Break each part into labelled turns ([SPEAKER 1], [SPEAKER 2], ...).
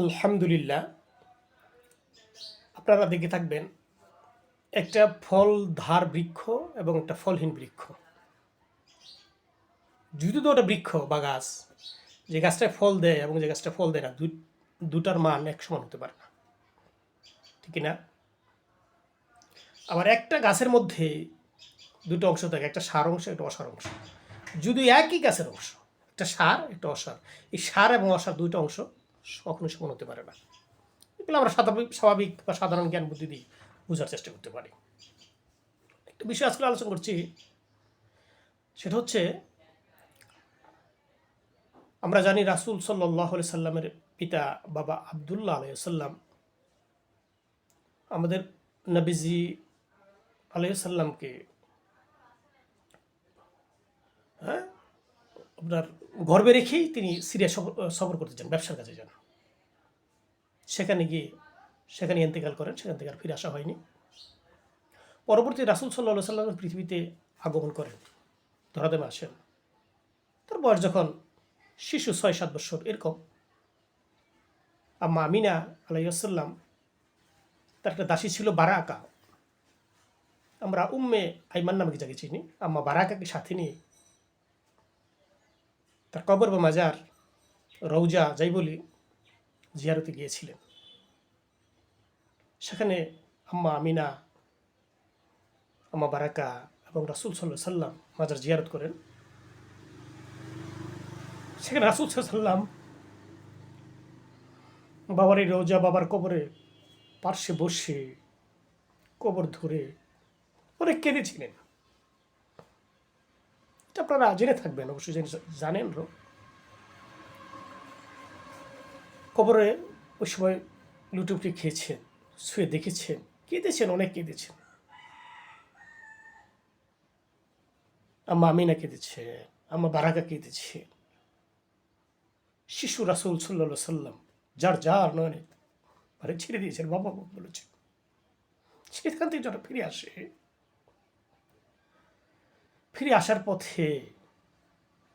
[SPEAKER 1] আলহামদুলিল্লাহ। আপনারা দেখে থাকবেন, একটা ফল ধার বৃক্ষ এবং একটা ফলহীন বৃক্ষ। যদি তো ওটা বৃক্ষ বা গাছ, যে গাছটায় ফল দেয় এবং যে গাছটা ফল দেয় না দুটার মান এক সমান হতে পারে না। ঠিক না আবার একটা গাছের মধ্যে দুটো অংশ থাকে, একটা সার অংশ, একটা অসার অংশ। যদি একই গাছের অংশ, একটা সার, একটা অসার। এই সার এবং অসার দুইটা অংশ কখনো সমান হতে পারে না। এগুলো আমরা স্বাভাবিক স্বাভাবিক বা সাধারণ জ্ঞান বুদ্ধি দিয়ে বোঝার চেষ্টা করতে পারি। একটা বিষয় আজকে আলোচনা করছি, সেটা হচ্ছে, আমরা জানি রাসুল সাল্লাহ সাল্লামের পিতা বাবা আবদুল্লাহ আলাইসাল্লাম আমাদের নবীজি আলাইসাল্লামকে হ্যাঁ আপনার গর্বে রেখেই তিনি সিরিয়া সফর করতে যান, ব্যবসার কাজে যান। সেখানে গিয়ে, সেখানে ইন্তেকাল করেন, সেখান থেকে আর ফিরে আসা হয়নি। পরবর্তী রাসুল সাল্লাহ সাল্লাম পৃথিবীতে আগমন করেন ধরাদেমে আসেন। তার বয়স যখন শিশু ছয়, সাত বছর, এরকম। আম্মা আমিনা আলাইসাল্লাম তার একটা দাসী ছিল বারা বারাকা। আমরা উম্মে আইমান নামে যাকে চিনি। আম্মা বারাকাকে সাথে নিয়ে তার কবর বা মাজার রৌজা যাই বলি জিয়ারতে গিয়েছিলেন। সেখানে আম্মা আমিনা, আম্মা বারাকা এবং রাসুল সাল্লাহ সাল্লাম মাজার জিয়ারত করেন। সেখানে রাসুল সাল্লাম বাবার এই রোজা বাবার কবরে পার্শ্বে বসে কবর ধরে অনেক কেঁদেছিলেন। এটা আপনারা জেনে থাকবেন, অবশ্যই জেনে- জানেন কবরে ওই সময় লুটুপুটি খেয়েছেন, শুয়ে দেখেছেন, কেঁদেছেন, অনেক কেঁদেছেন। আম্মা আমিনা কেঁদেছে, আম্মা বারাকা কেঁদেছে। শিশু রাসুল সাল্লা সাল্লাম যার যার নয় ছেড়ে দিয়েছেন বাবা বলেছে সেখান থেকে যারা ফিরে আসে। ফিরে আসার পথে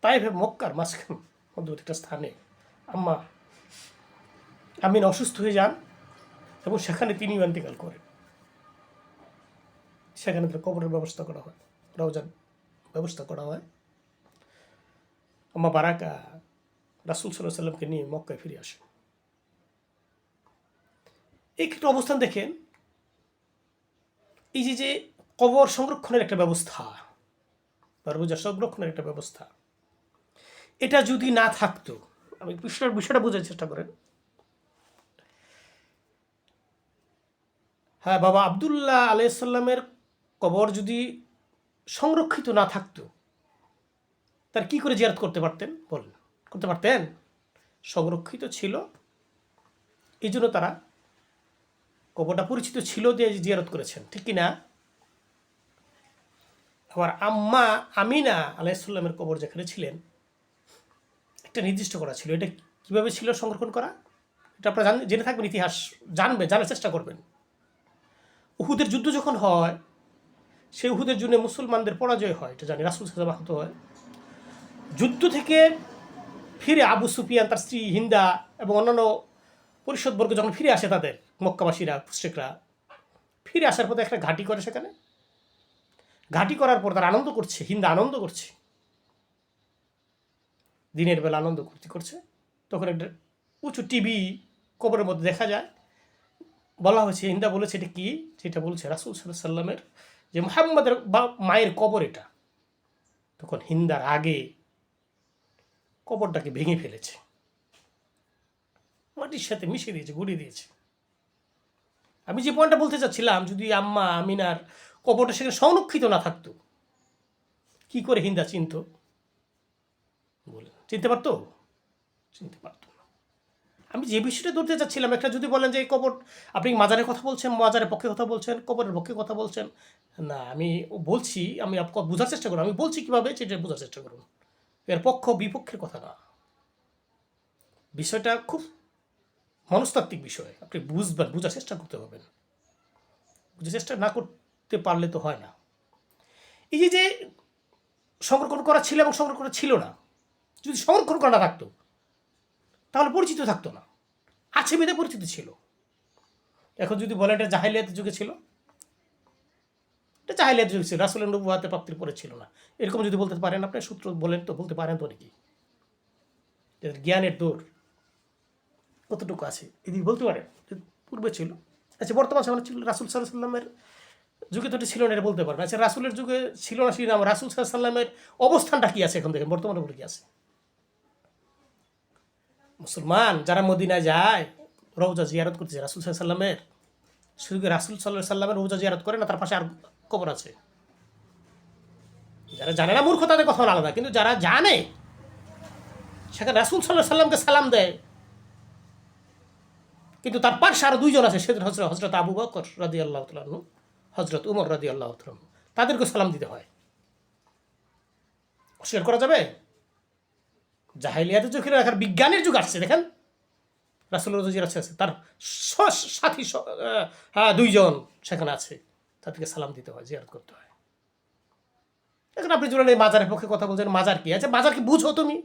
[SPEAKER 1] তাইভে মক্কার মাঝখান মধ্যবর্তী একটা স্থানে আম্মা আমিন অসুস্থ হয়ে যান এবং সেখানে তিনিও ইন্তেকাল করেন। সেখানে তার কবরের ব্যবস্থা করা হয়, রওজার ব্যবস্থা করা হয়। আম্মা বারাকা রাসুল সাল্লাহ সাল্লামকে নিয়ে মক্কায় ফিরে আসেন। এই একটা অবস্থান দেখেন, এই যে যে কবর সংরক্ষণের একটা ব্যবস্থা দরবুজা সংরক্ষণের একটা ব্যবস্থা। এটা যদি না থাকতো, আমি বিষয়টা বিষয়টা বোঝার চেষ্টা করেন। হ্যাঁ বাবা আবদুল্লাহ আলাইসাল্লামের কবর যদি সংরক্ষিত না থাকতো, তার কি করে জিয়ারত করতে পারতেন? বলেন। করতে পারতেন? সংরক্ষিত ছিল। এই জন্য তারা কবরটা পরিচিত ছিল দিয়ে জিয়ারত করেছেন। ঠিক কি না? আবার আম্মা আমিনা আলাইসাল্লামের কবর যেখানে ছিলেন, একটা নির্দিষ্ট করা ছিল। এটা কীভাবে ছিল সংরক্ষণ করা? এটা আপনারা জান জেনে থাকবেন, ইতিহাস জানবে, জানার চেষ্টা করবেন। উহুদের যুদ্ধ যখন হয়, সেই উহুদের জন্য মুসলমানদের পরাজয় হয়, এটা জানি রাসুল সাহেব আহত হয়। যুদ্ধ থেকে ফিরে আবু সুফিয়ান, তার স্ত্রী হিন্দা এবং অন্যান্য পরিষদবর্গ যখন ফিরে আসে তাদের, মক্কাবাসীরা, মুশ্রিকরা, ফিরে আসার পথে একটা ঘাঁটি করে সেখানে। ঘাঁটি করার পর তারা আনন্দ করছে, হিন্দা আনন্দ করছে। দিনের বেলা আনন্দ করতে করছে। তখন একটা উঁচু টিভি কবরের মধ্যে দেখা যায়। বলা হয়েছে, হিন্দা বলেছে, এটা কি? সেটা বলছে রাসুল সাল্লামের যে মোহাম্মদের বা মায়ের কবর এটা। তখন হিন্দার আগে কবরটাকে ভেঙে ফেলেছে। মাটির সাথে মিশিয়ে দিয়েছে, গুড়িয়ে দিয়েছে। আমি যে পয়েন্টটা বলতে চাচ্ছিলাম, যদি আম্মা আমিনার কবরটা সেখানে সংরক্ষিত না থাকতো। কি করে হিন্দা চিনত? বলে, চিনতে পারতো? চিনতে পারতো আমি যে বিষয়টা ধরতে চাচ্ছিলাম, একটা যদি বলেন যে এই কবর, আপনি মাজারের কথা বলছেন, মাজারের পক্ষে কথা বলছেন, কবরের পক্ষে কথা বলছেন? না, আমি বলছি, আমি বোঝার চেষ্টা করুন। আমি বলছি কীভাবে, সেটা বোঝার চেষ্টা করুন। এর পক্ষ, বিপক্ষের কথা না। বিষয়টা খুব মনস্তাত্ত্বিক বিষয়। আপনি বুঝবেন, বোঝার চেষ্টা করতে হবেন বুঝার চেষ্টা না করতে পারলে তো হয় না। এই যে যে সংরক্ষণ করা ছিল এবং সংরক্ষণ করা ছিল না, যদি সংরক্ষণ করা না থাকতো, তাহলে পরিচিত থাকতো না। আছে বিধে পরিচিতি ছিল। এখন যদি বলে এটা জাহিলিয়াতের যুগে ছিল, এটা জাহিলিয়াতের যুগে ছিল, রাসুলের নবুয়াতে প্রাপ্তির পরে ছিল না। এরকম যদি বলতে পারেন আপনি, সূত্র বলেন তো, বলতে পারেন তো নাকি জ্ঞানের দৌড় কতটুকু আছে, এদিকে বলতে পারেন পূর্বে ছিল। আচ্ছা বর্তমান সময় ছিল রাসুল সাল্লামের যুগে তো এটা ছিল না, এটা বলতে পারবেন আচ্ছা রাসুলের যুগে ছিল না ছিল নাম রাসুল সাল্লামের অবস্থানটা কি আছে এখন দেখেন, বর্তমানে বলে কি আছে? মুসলমান যারা মদিনায় যায়, রৌজা জিয়ারত করতে রাসুল সাল্লামের শুধু রাসুল সাল্লাহ সাল্লামের রৌজা জিয়ারত করে না, তার পাশে আর কবর আছে? যারা জানে না মূর্খ, তাদের কথা আলাদা, কিন্তু যারা জানে, সেখানে রাসুল সাল্লাহ সাল্লামকে সালাম দেয়। কিন্তু তার পাশে আরও দুইজন আছে সেদিন হজরত হজরত আবু বকর রাদি আল্লাহ তালু হজরত উমর রাদি আল্লাহ তাদেরকে সালাম দিতে হয়। অস্বীকার করা যাবে? জাহাইলিয়াতের যুগে রাখার বিজ্ঞানের যুগ আসছে, দেখেন। রাসুল রজির আছে আছে, তার সাথী হ্যাঁ দুইজন সেখানে আছে, তাদেরকে সালাম দিতে হয়, জিয়ারত করতে হয়। এখন আপনি জুড়ে মাজারের পক্ষে কথা বলছেন, মাজার কি? আছে মাজার কি বুঝো তুমি?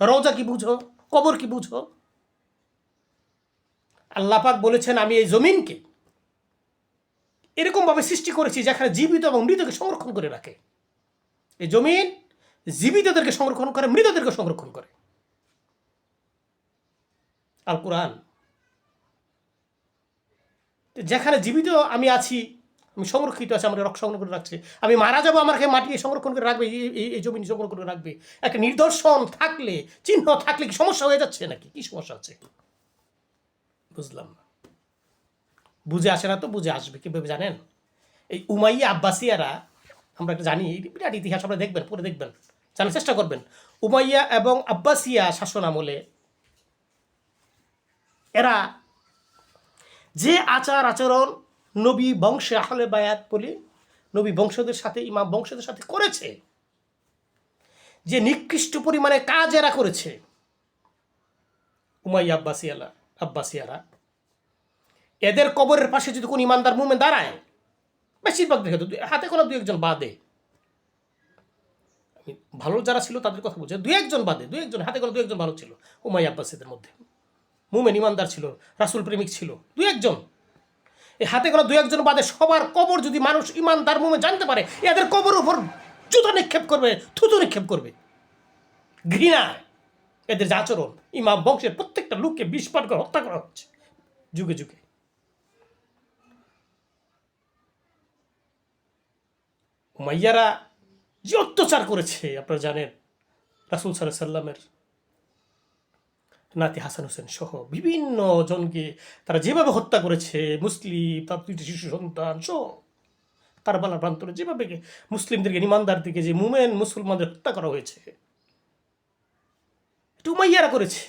[SPEAKER 1] রওজা কি বুঝো? কবর কি বুঝো? আল্লাপাক বলেছেন, আমি এই জমিনকে এরকমভাবে সৃষ্টি করেছি যেখানে জীবিত এবং মৃতকে সংরক্ষণ করে রাখে। এই জমিন জীবিতদেরকে সংরক্ষণ করে, মৃতদেরকে সংরক্ষণ করে। আল কোরআন। যেখানে জীবিত আমি আছি, আমি সংরক্ষিত আছি, আমার রক্ত সংরক্ষণ করে রাখছে, আমি মারা যাব, আমাকে মাটি সংরক্ষণ করে রাখবে এই জমিন সংরক্ষণ করে রাখবে। একটা নিদর্শন থাকলে, চিহ্ন থাকলে কি সমস্যা হয়ে যাচ্ছে নাকি? কি সমস্যা আছে? বুঝলাম না। বুঝে আসে না তো, বুঝে আসবে। কীভাবে জানেন? এই উমাইয়া আব্বাসিয়ারা, আমরা একটা জানি বিরাট ইতিহাস আপনারা দেখবেন পরে দেখবেন, জানার চেষ্টা করবেন। উমাইয়া এবং আব্বাসিয়া শাসন আমলে এরা যে আচার আচরণ নবী বংশে আহলে বায়াত বলি, নবী বংশদের সাথে, ইমাম বংশদের সাথে করেছে, যে নিকৃষ্ট পরিমাণে কাজ এরা করেছে, উমাইয়া আব্বাসিয়ালা, আব্বাসিয়ারা এদের কবরের পাশে যদি কোন ইমানদার মুমে দাঁড়ায়, বেশিরভাগ দেখে তো হাতে কোনো দু একজন বাদে। আমি ভালো যারা ছিল তাদের কথা বলছি। দু একজন বাদে দু একজন, হাতে কোনো দু একজন ভালো ছিল উমাই আব্বাসীদের মধ্যে। মুমেন ইমানদার ছিল, রাসুল প্রেমিক ছিল দু একজন। এই হাতে কোনো দু একজন বাদে সবার কবর যদি মানুষ ইমানদার মুমে জানতে পারে, এদের কবর উপর জুতো নিক্ষেপ করবে, থুতু নিক্ষেপ করবে। ঘৃণা, এদের যে আচরণ, ইমাম বংশের প্রত্যেকটা লোককে বিষপাট করে হত্যা করা হচ্ছে, যুগে যুগে। উমাইয়ারা যে অত্যাচার করেছে, আপনারা জানেন, রাসুল সাল্লাহ সাল্লামের নাতি হাসান হোসেন সহ বিভিন্ন জনকে তারা যেভাবে হত্যা করেছে, মুসলিম, তার দুইটি শিশু সন্তান সহ তার বালা প্রান্তরে যেভাবে মুসলিমদেরকে ইমানদার দিকে যে মুমেন মুসলমানদের হত্যা করা হয়েছে, এটা উমাইয়ারা করেছে।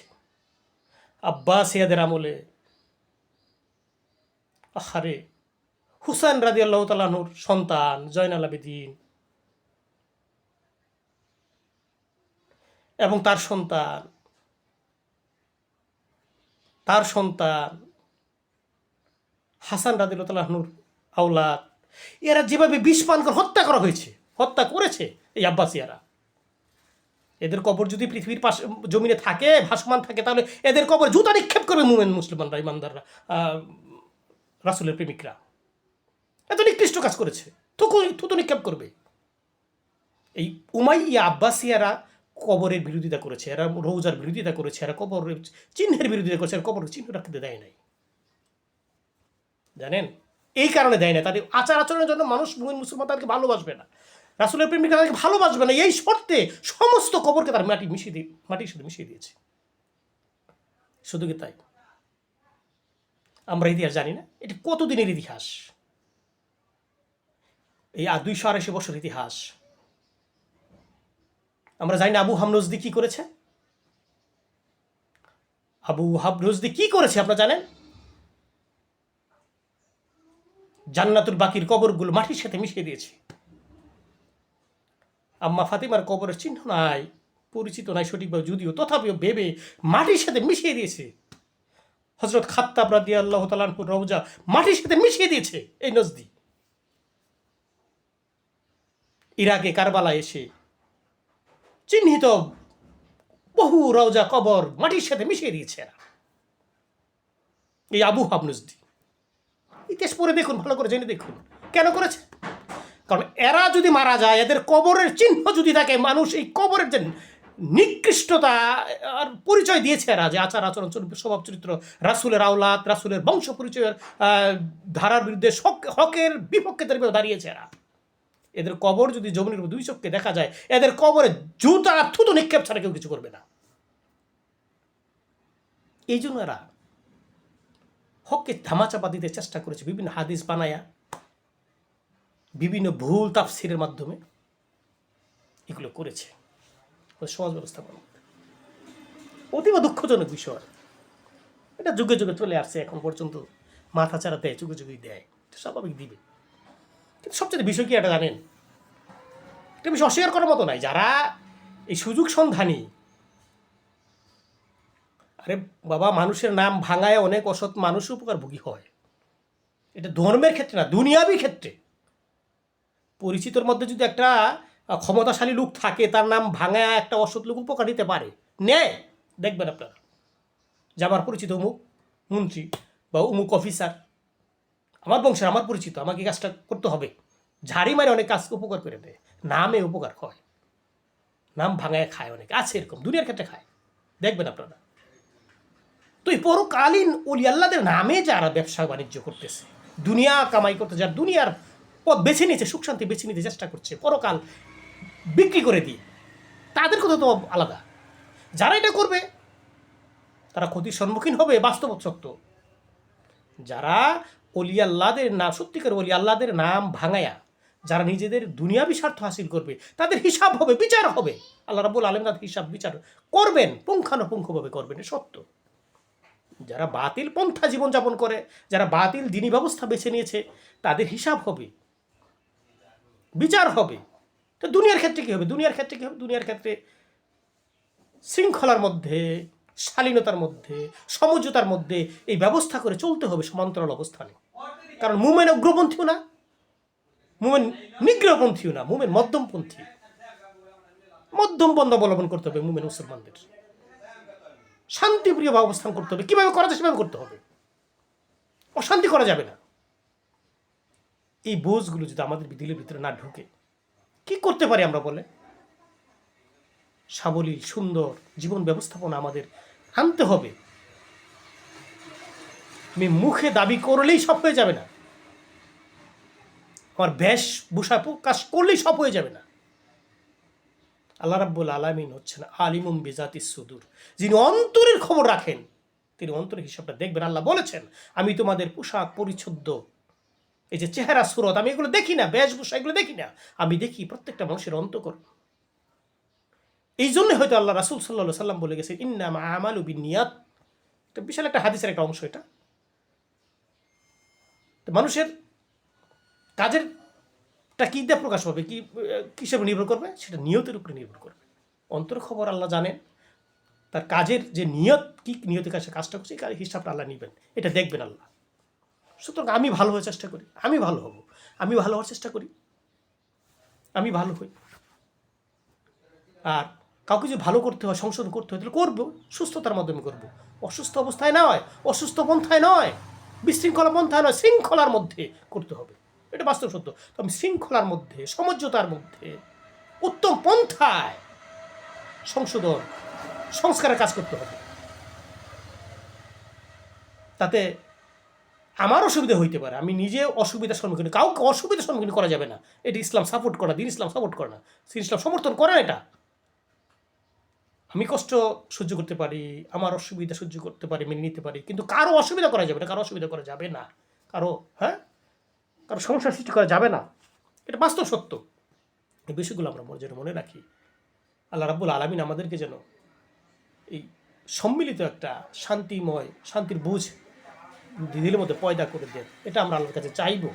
[SPEAKER 1] আব্বাসিয়াদের আমলে আহারে হুসাইন রাজি আল্লাহ তালাহুর সন্তান জয়নাল আবেদিন। এবং তার সন্তান। তার সন্তান হাসান রাদিল তালাহনুর আউলাদ এরা যেভাবে বিষ পান করে হত্যা করা হয়েছে, হত্যা করেছে এই আব্বাসিয়ারা। এদের কবর যদি পৃথিবীর পাশে, জমিনে থাকে, ভাসমান থাকে, তাহলে এদের কবর জুতা নিক্ষেপ করবে মুমেন মুসলমানরা, ইমানদাররা রাসুলের প্রেমিকরা। এত নিকৃষ্ট কাজ করেছে। থুকু থুতু নিক্ষেপ করবে। এই উমাইয়া আব্বাসিয়ারা কবরের বিরোধিতা করেছে, এরা রৌজার বিরোধিতা করেছে, এরা কবরের চিহ্নের বিরোধিতা করেছে, এরা কবরের চিহ্ন রাখতে দেয় নাই। জানেন? এই কারণে দেয় না তাদের আচার আচরণের জন্য মানুষ মুসলমান তাদেরকে ভালোবাসবে না। রাসুলের প্রেমিকা তাদেরকে ভালোবাসবে না। এই শর্তে সমস্ত কবরকে তার মাটি মিশিয়ে দিয়ে, মাটির সাথে মিশিয়ে দিয়েছে। শুধু কি তাই? আমরা ইতিহাস জানি না। এটি কতদিনের ইতিহাস? এই দুইশো আড়াইশো বছর ইতিহাস। আমরা জানি না আবু হামরজদি কি করেছে? আবু হামরজদি কি করেছে আপনারা জানেন? জান্নাতুল বাকির কবরগুলো মাটির সাথে মিশিয়ে দিয়েছে। আম্মা ফাতিমার কবরের চিহ্ন নাই, পরিচিত নাই সঠিকভাবে যদিও, তথাপিও ভেবে মাটির সাথে মিশিয়ে দিয়েছে। হজরত খাত্তাব রাদি আল্লাহ তালানপুর রওজা মাটির সাথে মিশিয়ে দিয়েছে এই নজদি। ইরাকে কারবালা এসে চিহ্নিত বহু রওজা কবর মাটির সাথে মিশিয়ে দিয়েছে এই আবু হাবনুজদি ইতিহাস পরে দেখুন, ভালো করে জেনে দেখুন। কেন করেছে? কারণ এরা যদি মারা যায়, এদের কবরের চিহ্ন যদি থাকে, মানুষ এই কবরের যে নিকৃষ্টতা, আর পরিচয় দিয়েছে এরা যে আচার, আচরণ স্বভাব, চরিত্র, রাসুলের আওলাদ, রাসুলের বংশ পরিচয়ের ধারার বিরুদ্ধে হকের বিপক্ষে দাঁড়িয়েছে এরা। এদের কবর যদি জমিনের উপর দুই চোখকে দেখা যায়, এদের কবরে জুতা থুতো নিক্ষেপ ছাড়া কেউ কিছু করবে না। এই জন্য এরা হককে ধামাচাপা দিতে চেষ্টা করেছে, বিভিন্ন হাদিস বানায়া, বিভিন্ন ভুল তাফসিরের মাধ্যমে এগুলো করেছে। সমাজ ব্যবস্থাপনা অতীব দুঃখজনক বিষয়। এটা যুগে যুগে চলে আসছে, এখন পর্যন্ত মাথা চারা দেয়, যুগে যুগেই দেয়। স্বাভাবিক দিবে কিন্তু সবচেয়ে বিষয় কি এটা জানেন? এটা বিষয় অস্বীকার করার মতো নাই। যারা এই সুযোগ সন্ধানী, আরে বাবা, মানুষের নাম ভাঙায় অনেক অসৎ মানুষ উপকার উপকারভোগী হয়। এটা ধর্মের ক্ষেত্রে না, দুনিয়াবি ক্ষেত্রে। পরিচিতর মধ্যে যদি একটা ক্ষমতাশালী লোক থাকে, তার নাম ভাঙায় একটা অসৎ লোক উপকার নিতে পারে। নেয়, দেখবেন আপনারা। যে আমার পরিচিত অমুক মন্ত্রী বা অমুক অফিসার আমার বংশের, আমার পরিচিত, আমাকে কাজটা করতে হবে। ঝাড়ি মারে অনেক কাজ উপকার করে দেয়। নামে উপকার হয়। নাম ভাঙায় খায় অনেক। আছে এরকম, দুনিয়ার ক্ষেত্রে খায়। দেখবেন আপনারা। তো এই পরকালীন ওলি আল্লাদের নামে যারা ব্যবসা বাণিজ্য করতেছে, দুনিয়া কামাই করতে যারা দুনিয়ার পথ বেছে নিয়েছে, সুখ শান্তি বেছে নিতে চেষ্টা করছে, পরকাল বিক্রি করে দিয়ে, তাদের কথা তো আলাদা। যারা এটা করবে, তারা ক্ষতির সম্মুখীন হবে বাস্তব সত্য যারা অলি আল্লাদের নাম, সত্যিকার অলি আল্লাদের নাম ভাঙায়া যারা নিজেদের দুনিয়াবি স্বার্থ হাসিল করবে, তাদের হিসাব হবে, বিচার হবে। আল্লাহ রাবুল আলম তাদের হিসাব, বিচার করবেন, পুঙ্খানুপুঙ্খভাবে করবেন সত্য। যারা বাতিল পন্থা জীবনযাপন করে, যারা বাতিল দিনী ব্যবস্থা বেছে নিয়েছে, তাদের হিসাব হবে, বিচার হবে। তো দুনিয়ার ক্ষেত্রে কী হবে? দুনিয়ার ক্ষেত্রে কী হবে? দুনিয়ার ক্ষেত্রে শৃঙ্খলার মধ্যে শালীনতার মধ্যে, সমঝোতার মধ্যে এই ব্যবস্থা করে চলতে হবে সমান্তরাল অবস্থানে। কারণ মুমেন অগ্রপন্থীও না, মুমেন নিগ্রহপন্থীও না, মুমেন মধ্যমপন্থী। মধ্যম বন্ধ অবলম্বন করতে হবে মুমেন মুসলমানদের। শান্তিপ্রিয় অবস্থান করতে হবে। কীভাবে করা যায় সেভাবে করতে হবে। অশান্তি করা যাবে না। এই বোঝগুলো যদি আমাদের দিলের ভিতরে না ঢুকে, কি করতে পারি আমরা বলে সাবলীল, সুন্দর জীবন ব্যবস্থাপনা আমাদের আনতে হবে। আমি মুখে দাবি করলেই সব হয়ে যাবে না। আমার বেশ ভূষা প্রকাশ করলেই সব হয়ে যাবে না। আল্লাহ রাব্বুল আলামিন হচ্ছেন আলিমুম বেজাতি সুদূর। যিনি অন্তরের খবর রাখেন, তিনি অন্তরের হিসাবটা দেখবেন। আল্লাহ বলেছেন, আমি তোমাদের পোশাক পরিচ্ছদ এই যে চেহারা, সুরত, আমি এগুলো দেখি না বেশভূষা এগুলো দেখি না। আমি দেখি প্রত্যেকটা মানুষের অন্তকর এই জন্য হয়তো আল্লাহ রাসুল সাল্লাহ সাল্লাম বলে গেছে ইন্নাম আমালু বিনিয়াত এটা বিশাল একটা হাদিসের একটা অংশ এটা। মানুষের কাজের টা কী দিয়ে প্রকাশ পাবে কি, কিসের নির্ভর করবে? সেটা নিয়তের উপরে নির্ভর করবে। অন্তর খবর আল্লাহ জানেন, তার কাজের যে নিয়ত, কি নিয়তের কাছে কাজটা করছে কাজের হিসাবটা আল্লাহ নেবেন। এটা দেখবেন আল্লাহ। সুতরাং আমি ভালো হওয়ার চেষ্টা করি, আমি ভালো হব, আমি ভালো হওয়ার চেষ্টা করি, আমি ভালো হই। আর কাউকে যদি ভালো করতে হয়, সংশোধন করতে হয়, তাহলে করব, সুস্থতার মাধ্যমে করব। অসুস্থ অবস্থায় নয়, অসুস্থ পন্থায় নয়, বিশৃঙ্খলা পন্থায় নয়, শৃঙ্খলার মধ্যে করতে হবে। এটা বাস্তব সত্য। তো আমি শৃঙ্খলার মধ্যে, সমঝোতার মধ্যে, উত্তম পন্থায় সংশোধন, সংস্কারের কাজ করতে হবে। তাতে আমার অসুবিধা হইতে পারে। আমি নিজে অসুবিধার সম্মুখীন কাউকে অসুবিধার সম্মুখীন করা যাবে না। এটা ইসলাম সাপোর্ট করে, দিন ইসলাম সাপোর্ট করে না। ইসলাম সমর্থন করে না এটা। আমি কষ্ট সহ্য করতে পারি, আমার অসুবিধা সহ্য করতে পারি, মেনে নিতে পারি, কিন্তু কারও অসুবিধা করা যাবে না, কারও অসুবিধা করা যাবে না। কারও হ্যাঁ? কারও সমস্যার সৃষ্টি করা যাবে না। এটা বাস্তব সত্য। এই বিষয়গুলো আমরা যেন মনে রাখি। আল্লাহ রাব্বুল আলমিন আমাদেরকে যেন এই সম্মিলিত একটা শান্তিময়, শান্তির বুঝ দিদির মধ্যে পয়দা করে দেন। এটা আমরা আল্লাহর কাছে চাইব।